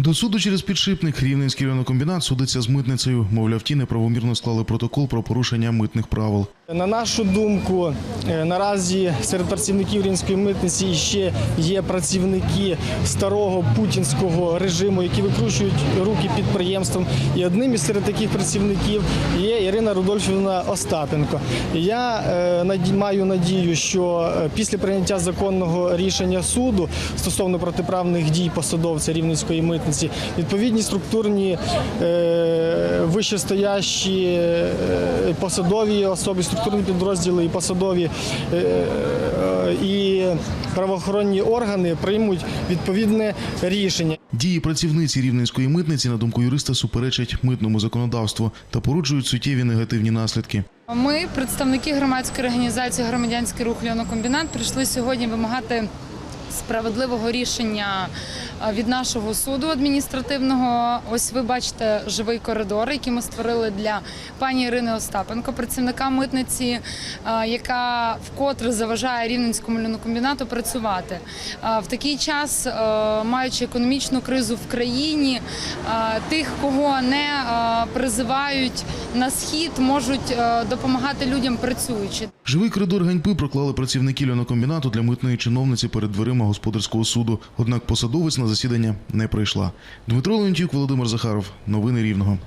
До суду через підшипник Рівненський районокомбінат судиться з митницею. Мовляв, ті неправомірно склали протокол про порушення митних правил. На нашу думку, е, наразі серед працівників рівненської митниці ще є працівники старого путінського режиму, які викручують руки підприємствам. І одним із серед таких працівників є Ірина Рудольфівна Остапенко. Я е, маю надію, що е, після прийняття законного рішення суду стосовно протиправних дій посадовця рівненської митниці, відповідні структурні вищестоящі посадові особи, структурні підрозділи і посадові е, е, і правоохоронні органи приймуть відповідне рішення. Дії працівниці рівненської митниці, на думку юриста, суперечать митному законодавству та породжують суттєві негативні наслідки. Ми, представники громадської організації Громадянський рух Льонокомбінат, прийшли сьогодні вимагати справедливого рішення від нашого суду адміністративного. Ось ви бачите живий коридор, який ми створили для пані Ірини Остапенко, працівника митниці, яка вкотре заважає рівненському льонокомбінату працювати. В такий час, маючи економічну кризу в країні, тих, кого не призивають на схід, можуть допомагати людям працюючи. Живий коридор ганьби проклали працівники льонокомбінату для митної чиновниці перед дверима господарського суду. Однак посадовець на засідання не прийшла. Дмитро Леонтюк, Володимир Захаров. Новини Рівного.